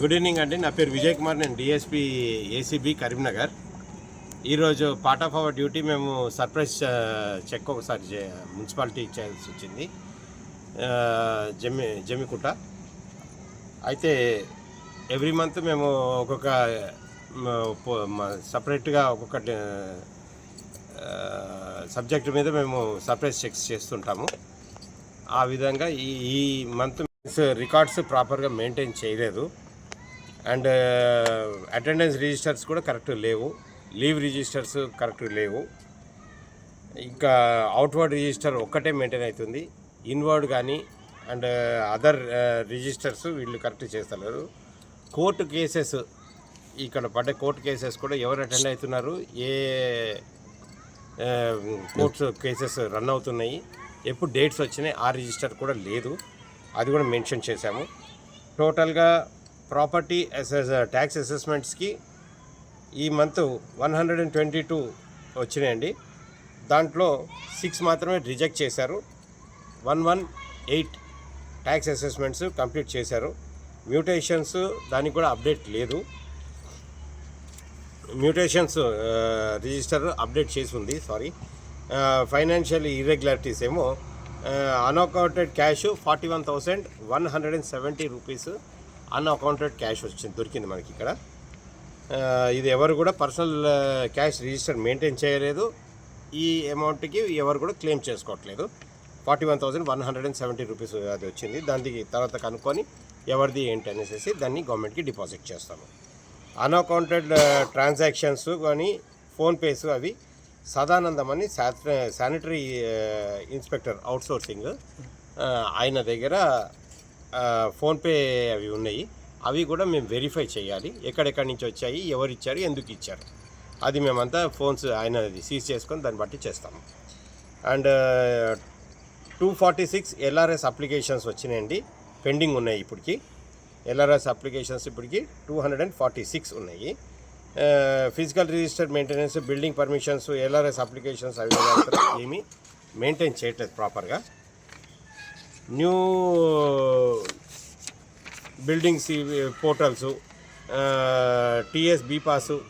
Good evening అండి. నా పేరు విజయ్ కుమార్. నేను డిఎస్పి ఏసీబీ కరీంనగర్. ఈరోజు పార్ట్ ఆఫ్ అవర్ డ్యూటీ మేము సర్ప్రైజ్ చెక్ uh, ఒకసారి మున్సిపాలిటీ చేయాల్సి వచ్చింది ఆ, uh, జమ్మి జమ్మికుంట అయితే ఎవ్రీ మంత్ మేము ఒక్కొక్క సపరేట్గా ఒక్కొక్క సబ్జెక్ట్ మీద మేము సర్ప్రైజ్ చెక్స్ చేస్తుంటాము. ఆ విధంగా ఈ ఈ మంత్ రికార్డ్స్ ప్రాపర్గా మెయింటైన్ చేయలేదు. అండ్ uh, అటెండెన్స్ రిజిస్టర్స్ కూడా కరెక్ట్ లేవు. లీవ్ రిజిస్టర్స్ కరెక్ట్ లేవు. ఇంకా అవుట్వర్డ్ రిజిస్టర్ ఒక్కటే మెయింటైన్ అవుతుంది. ఇన్వర్డ్ కానీ and uh, other uh, registers వీళ్ళు కరెక్ట్ చేస్తలేరు. కోర్టు కేసెస్ ఇక్కడ పడ్డ కోర్టు కేసెస్ కూడా ఎవరు అటెండ్ అవుతున్నారు ఏ కోర్ట్స్ కేసెస్ రన్ అవుతున్నాయి ఎప్పుడు డేట్స్ వచ్చినాయి ఆ రిజిస్టర్ కూడా లేదు. అది కూడా మెన్షన్ చేశాము. టోటల్గా ప్రాపర్టీ అసెస్ ట్యాక్స్ అసెస్మెంట్స్కి ఈ month one hundred and twenty two వచ్చినాయండి. దాంట్లో సిక్స్ మాత్రమే రిజెక్ట్ చేశారు. One one eight tax assessments complete చేశారు. మ్యూటేషన్స్ దానికి కూడా అప్డేట్ లేదు. మ్యూటేషన్స్ రిజిస్టర్ అప్డేట్ చేసి ఉంది సారీ. ఫైనాన్షియల్ ఇర్రెగ్యులారిటీస్ ఏమో unaccounted cash forty one thousand one hundred and seventy rupees unaccounted cash వచ్చింది దొరికింది మనకి ఇక్కడ. ఇది ఎవరు కూడా పర్సనల్ క్యాష్ రిజిస్టర్ మెయింటైన్ చేయలేదు. ఈ అమౌంట్కి ఎవరు కూడా క్లెయిమ్ చేసుకోవట్లేదు. Forty one thousand one hundred and seventy rupees అది వచ్చింది. దానికి తర్వాత కనుక్కొని ఎవరిది ఏంటి అనేసి దాన్ని గవర్నమెంట్కి డిపాజిట్ చేస్తాము. అన్అకౌంటెడ్ ట్రాన్సాక్షన్స్ కానీ ఫోన్పేస్ అవి సదానందం అని శానిటరీ ఇన్స్పెక్టర్ అవుట్సోర్సింగ్ ఆయన దగ్గర ఫోన్పే అవి ఉన్నాయి. అవి కూడా మేము వెరిఫై చేయాలి. ఎక్కడెక్కడి నుంచి వచ్చాయి ఎవరు ఇచ్చారు ఎందుకు ఇచ్చారు. అది మేమంతా ఫోన్స్ ఆయన సీజ్ చేసుకొని దాన్ని బట్టి చేస్తాము. And two forty six LRS applications వచ్చినాయండి. పెండింగ్ ఉన్నాయి ఇప్పటికి. ఎల్ఆర్ఎస్ అప్లికేషన్స్ ఇప్పటికి two hundred and forty six ఉన్నాయి. Physical register maintenance building permissions LRS applications అవి ఏమీ మెయింటైన్ చేయట్లేదు ప్రాపర్గా. New buildings portals TS bPASS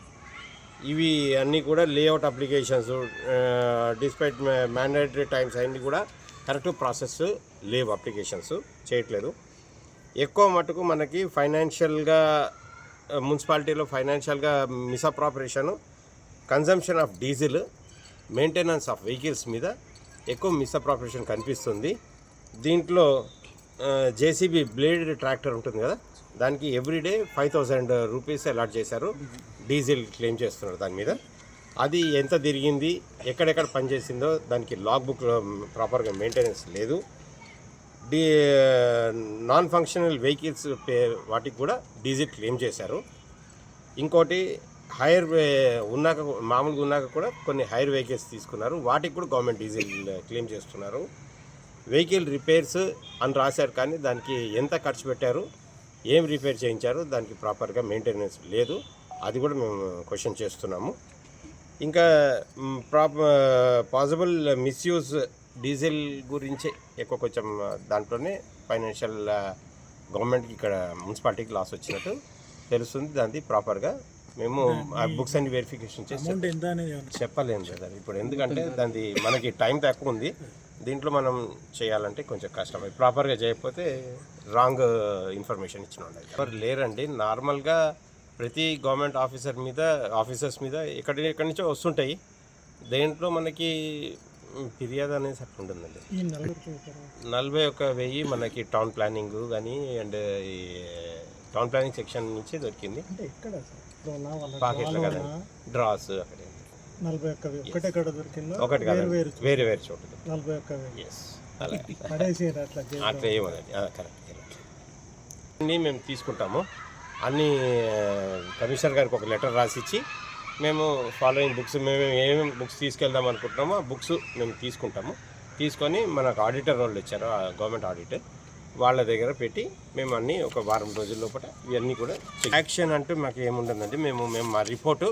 ఇవి అన్నీ కూడా layout applications despite mandatory times అన్నీ కూడా కరెక్ట్ ప్రాసెస్ లేవు అప్లికేషన్స్ చేయట్లేదు. ఎక్కువ మటుకు మనకి ఫైనాన్షియల్గా మున్సిపాలిటీలో ఫైనాన్షియల్గా misappropriation consumption of diesel maintenance of vehicles మీద ఎక్కువ మిస్అప్రాపరేషన్ కనిపిస్తుంది. దీంట్లో జేసీబీ బ్లేడ్ ట్రాక్టర్ ఉంటుంది కదా? దానికి everyday five thousand rupees allot చేశారు. డీజిల్ క్లెయిమ్ చేస్తున్నారు దాని మీద. అది ఎంత తిరిగింది ఎక్కడెక్కడ పనిచేసిందో దానికి లాగ్ బుక్ ప్రాపర్గా మెయింటెనెన్స్ లేదు. D non functional vehicles pay వాటికి కూడా డీజిల్ క్లెయిమ్ చేశారు. ఇంకోటి హైర్ ఉన్నాక మామూలుగా ఉన్నాక కూడా కొన్ని హైర్ వెహికల్స్ తీసుకున్నారు. వాటికి కూడా గవర్నమెంట్ డీజిల్ క్లెయిమ్ చేస్తున్నారు. వెహికల్ రిపేర్స్ అని రాశారు కానీ దానికి ఎంత ఖర్చు పెట్టారు ఏం రిపేర్ చేయించారు దానికి ప్రాపర్గా మెయింటెనెన్స్ లేదు. అది కూడా మేము క్వశ్చన్ చేస్తున్నాము. ఇంకా ప్రాప పాసిబుల్ మిస్యూజ్ డీజిల్ గురించే ఎక్కువ కొంచెం దాంట్లోనే ఫైనాన్షియల్ గవర్నమెంట్కి ఇక్కడ మున్సిపాలిటీకి లాస్ వచ్చినట్టు తెలుస్తుంది. దాన్ని ప్రాపర్గా మేము ఆ బుక్స్ అన్ని వెరిఫికేషన్ చేసి చెప్పలేము కదా ఇప్పుడు ఎందుకంటే దానికి మనకి టైం తక్కువ ఉంది. దీంట్లో మనం చేయాలంటే కొంచెం కష్టం. ప్రాపర్గా చేయకపోతే రాంగ్ ఇన్ఫర్మేషన్ ఇచ్చిన ఉండాలి ఎవరు లేరండి. నార్మల్గా ప్రతి గవర్నమెంట్ ఆఫీసర్ మీద ఆఫీసర్స్ మీద ఎక్కడి ఎక్కడి నుంచో వస్తుంటాయి. దేంట్లో మనకి ఫిర్యాదు అనేది అట్లా ఉంటుందండి. నలభై ఒక్క వెయ్యి మనకి టౌన్ ప్లానింగ్ కానీ అండ్ ఈ టౌన్ ప్లానింగ్ సెక్షన్ నుంచి దొరికింది. పాకెట్లో కదా? డ్రాస్ అక్కడ. నలభై ఒక్క. ఒకటి ఎక్కడ దొరికిందో? ఒకటి వేరు కాదు వేరు వేరే వేరే చోటు నలభై ఒక్క ఎస్ అట్లా కరెక్ట్ అన్నీ మేము తీసుకుంటాము. అన్ని కమిషనర్ గారికి ఒక లెటర్ రాసిచ్చి మేము ఫాలోయింగ్ బుక్స్ మేము ఏమేమి బుక్స్ తీసుకెళ్దాం అనుకుంటున్నామో ఆ బుక్స్ మేము తీసుకుంటాము. తీసుకొని మనకు ఆడిటర్ వాళ్ళు ఇచ్చారు ఆ గవర్నమెంట్ ఆడిటర్. వాళ్ళ దగ్గర పెట్టి మేము అన్నీ ఒక వారం రోజుల లోపల ఇవన్నీ కూడా యాక్షన్ అంటూ మాకు ఏముండదండి. మేము మేము మా రిపోర్టు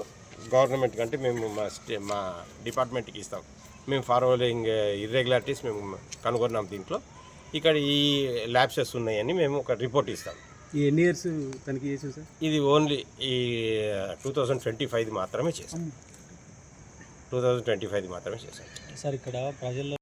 గవర్నమెంట్ కంటే మేము మా స్టే మా డిపార్ట్మెంట్కి ఇస్తాం. మేము ఫాలోయింగ్ ఇర్రెగ్యులారిటీస్ మేము కనుగొన్నాం దీంట్లో. ఇక్కడ ఈ ల్యాబ్సెస్ ఉన్నాయని మేము ఒక రిపోర్ట్ ఇస్తాం. ఈ ఎన్ని ఇయర్స్ తనిఖీ చేసాం సార్? ఇది ఓన్లీ ఈ టూ థౌజండ్ ట్వంటీ ఫైవ్ మాత్రమే చేశాం. టూ థౌజండ్ ట్వంటీ ఫైవ్ మాత్రమే చేశాం. సార్ ఇక్కడ ప్రజల్లో